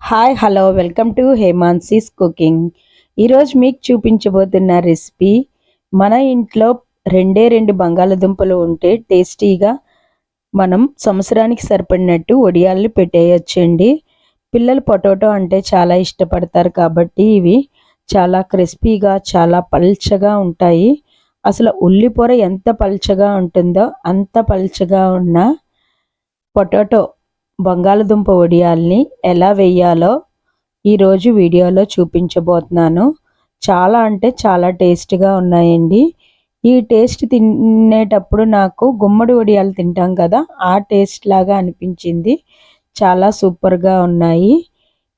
Hi hello welcome to Hemansi's cooking. ఈరోజు మీకు చూపించబోతున్న recipe మన ఇంట్లో రెండే రెండు బంగాళదుంపలు ఉంటే టేస్టీగా మనం సంవత్సరానికి సరిపడినట్టు ఒడియాలు పెట్టేయచ్చండి. పిల్లలు పొటాటో అంటే చాలా ఇష్టపడతారు కాబట్టి ఇవి చాలా క్రిస్పీగా చాలా పల్చగా ఉంటాయి. అసలు ఉల్లిపొర ఎంత పల్చగా ఉంటుందో అంత పల్చగా ఉన్న పొటాటో బంగాళదుంప వడియాల్ని ఎలా వేయాలో ఈరోజు వీడియోలో చూపించబోతున్నాను. చాలా అంటే చాలా టేస్ట్గా ఉన్నాయండి. ఈ టేస్ట్ తినేటప్పుడు నాకు గుమ్మడి వడియాలు తింటాం కదా ఆ టేస్ట్ లాగా అనిపించింది. చాలా సూపర్గా ఉన్నాయి.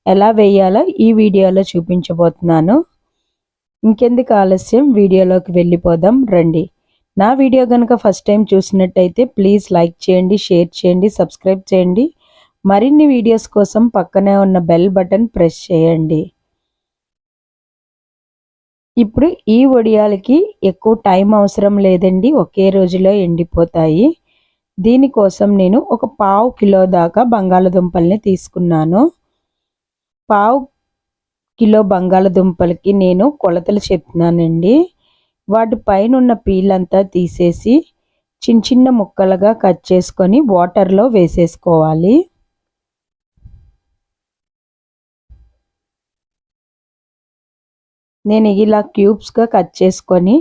ఎలా వేయాలో ఈ వీడియోలో చూపించబోతున్నాను. ఇంకెందుకు ఆలస్యం? వీడియోలోకి వెళ్ళిపోదాం. రండి. నా వీడియో కనుక ఫస్ట్ టైం చూసినట్టయితే ప్లీజ్ లైక్ చేయండి షేర్ చేయండి సబ్స్క్రైబ్ చేయండి. మరిన్ని వీడియోస్ కోసం పక్కనే ఉన్న బెల్ బటన్ ప్రెస్ చేయండి. ఇప్పుడు ఈ వడియాలకి ఎక్కువ టైం అవసరం లేదండి. ఒకే రోజులో ఎండిపోతాయి. దీనికోసం నేను ఒక పావు కిలో దాకా బంగాళదుంపల్ని తీసుకున్నాను. పావు కిలో బంగాళదుంపలకి నేను కొలతలు చెప్తున్నానండి వాటి పైన ఉన్న పీలంతా తీసేసి చిన్న చిన్న ముక్కలుగా కట్ చేసుకొని వాటర్లో వేసేసుకోవాలి. నేను ఇలా క్యూబ్స్గా కట్ చేసుకొని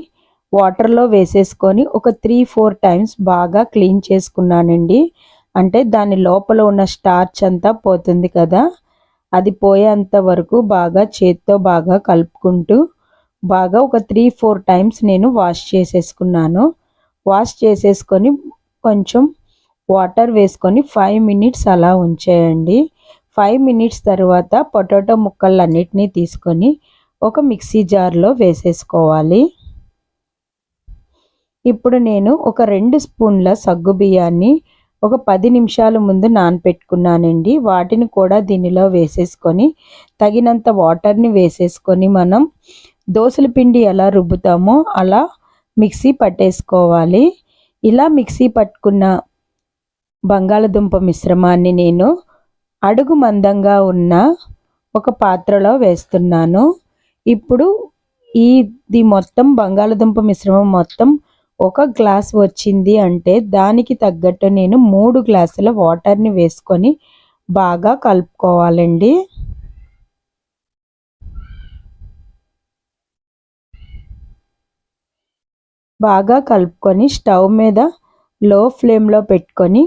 వాటర్లో వేసేసుకొని ఒక త్రీ ఫోర్ టైమ్స్ బాగా క్లీన్ చేసుకున్నానండి. అంటే దాని లోపల ఉన్న స్టార్చ్ అంతా పోతుంది కదా అది పోయేంత వరకు బాగా చేత్తో బాగా కలుపుకుంటూ బాగా ఒక త్రీ ఫోర్ టైమ్స్ నేను వాష్ చేసేసుకున్నాను. వాష్ చేసేసుకొని కొంచెం వాటర్ వేసుకొని ఫైవ్ మినిట్స్ అలా ఉంచేయండి. ఫైవ్ మినిట్స్ తర్వాత పొటాటో ముక్కలన్నిటినీ తీసుకొని ఒక మిక్సీ జార్లో వేసేసుకోవాలి. ఇప్పుడు నేను ఒక రెండు స్పూన్ల సగ్గు బియ్యాన్ని ఒక పది నిమిషాల ముందు నానపెట్టుకున్నానండి. వాటిని కూడా దీనిలో వేసేసుకొని తగినంత వాటర్ని వేసేసుకొని మనం దోసల పిండి ఎలా రుబ్బుతామో అలా మిక్సీ పట్టేసుకోవాలి. ఇలా మిక్సీ పట్టుకున్న బంగాళదుంప మిశ్రమాన్ని నేను అడుగు మందంగా ఉన్న ఒక పాత్రలో వేస్తున్నాను. ఇప్పుడు ఇది మొత్తం బంగాళదుంప మిశ్రమం మొత్తం ఒక గ్లాస్ వచ్చింది అంటే దానికి తగ్గట్టు నేను మూడు గ్లాసుల వాటర్ని వేసుకొని బాగా కలుపుకోవాలండి. బాగా కలుపుకొని స్టవ్ మీద లో ఫ్లేమ్లో పెట్టుకొని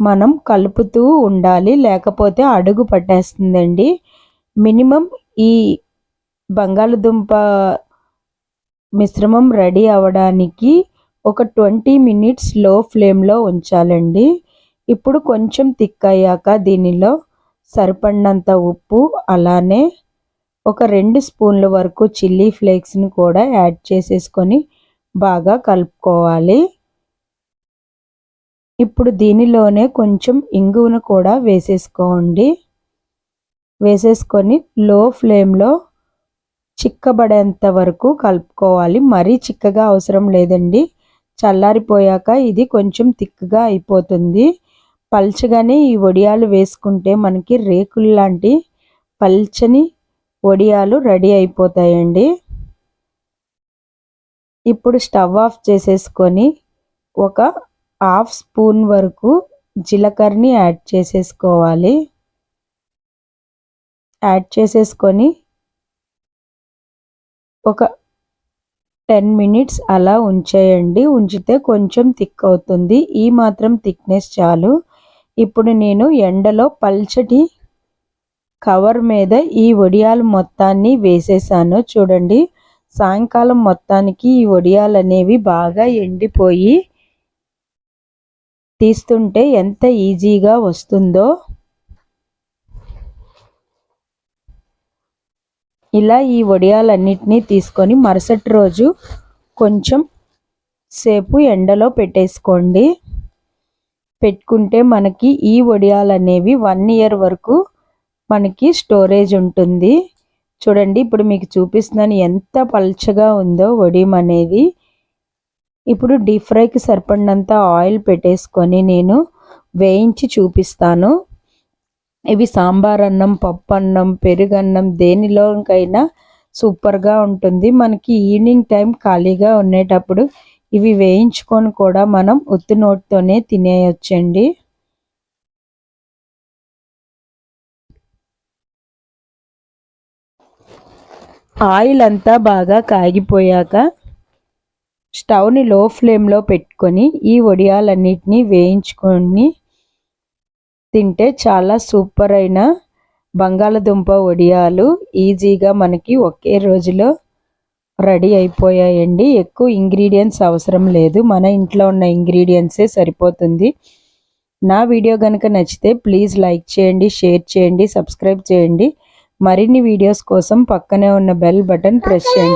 మనం కలుపుతూ ఉండాలి లేకపోతే అడుగు పట్టేస్తుందండి. మినిమం ఈ బంగాళదుంప మిశ్రమం రెడీ అవ్వడానికి ఒక ట్వంటీ మినిట్స్లో ఫ్లేమ్లో ఉంచాలండి. ఇప్పుడు కొంచెం థిక్ అయ్యాక దీనిలో సరిపడినంత ఉప్పు అలానే ఒక రెండు స్పూన్ల వరకు చిల్లీ ఫ్లేక్స్ని కూడా యాడ్ చేసేసుకొని బాగా కలుపుకోవాలి. ఇప్పుడు దీనిలోనే కొంచెం ఇంగువను కూడా వేసేసుకోండి. వేసేసుకొని లో ఫ్లేమ్లో చిక్కబడేంత వరకు కలుపుకోవాలి. మరీ చిక్కగా అవసరం లేదండి. చల్లారిపోయాక ఇది కొంచెం థిక్గా అయిపోతుంది. పల్చగానే ఈ వడియాలు వేసుకుంటే మనకి రేకులు లాంటి పల్చని వడియాలు రెడీ అయిపోతాయండి. ఇప్పుడు స్టవ్ ఆఫ్ చేసేసుకొని ఒక హాఫ్ స్పూన్ వరకు జీలకర్రని యాడ్ చేసేసుకోవాలి. యాడ్ చేసేసుకొని ఒక టెన్ మినిట్స్ అలా ఉంచేయండి. ఉంచితే కొంచెం థిక్ అవుతుంది. ఈ మాత్రం థిక్నెస్ చాలు. ఇప్పుడు నేను ఎండలో పల్చటి కవర్ మీద ఈ వడియాలు మొత్తాన్ని వేసేసాను. చూడండి సాయంకాలం మొత్తానికి ఈ వడియాలు అనేవి బాగా ఎండిపోయి తీస్తుంటే ఎంత ఈజీగా వస్తుందో. ఇలా ఈ వడియాలన్నిటినీ తీసుకొని మరుసటి రోజు కొంచెం సేపు ఎండలో పెట్టేసుకోండి. పెట్టుకుంటే మనకి ఈ వడియాలు అనేవి వన్ ఇయర్ వరకు మనకి స్టోరేజ్ ఉంటుంది. చూడండి ఇప్పుడు మీకు చూపిస్తున్నాను ఎంత పల్చగా ఉందో వడియం అనేది. ఇప్పుడు డీప్ ఫ్రైకి సరిపడినంత ఆయిల్ పెట్టేసుకొని నేను వేయించి చూపిస్తాను. ఇవి సాంబార్ అన్నం పప్పు అన్నం పెరుగన్నం దేనిలోకైనా సూపర్గా ఉంటుంది. మనకి ఈవినింగ్ టైం ఖాళీగా ఉండేటప్పుడు ఇవి వేయించుకొని కూడా మనం ఉత్తి నోటితోనే తినేయొచ్చండి. ఆయిల్ అంతా బాగా కాగిపోయాక స్టవ్ని లో ఫ్లేమ్లో పెట్టుకొని ఈ వడియాలన్నిటినీ వేయించుకొని తింటే చాలా సూపర్ అయిన బంగాళదుంప వడియాలు ఈజీగా మనకి ఒకే రోజులో రెడీ అయిపోయాయండి. ఎక్కువ ఇంగ్రీడియంట్స్ అవసరం లేదు. మన ఇంట్లో ఉన్న ఇంగ్రీడియంట్సే సరిపోతుంది. నా వీడియో కనుక నచ్చితే ప్లీజ్ లైక్ చేయండి షేర్ చేయండి సబ్స్క్రైబ్ చేయండి. మరిన్ని వీడియోస్ కోసం పక్కనే ఉన్న బెల్ బటన్ ప్రెస్ చేయండి.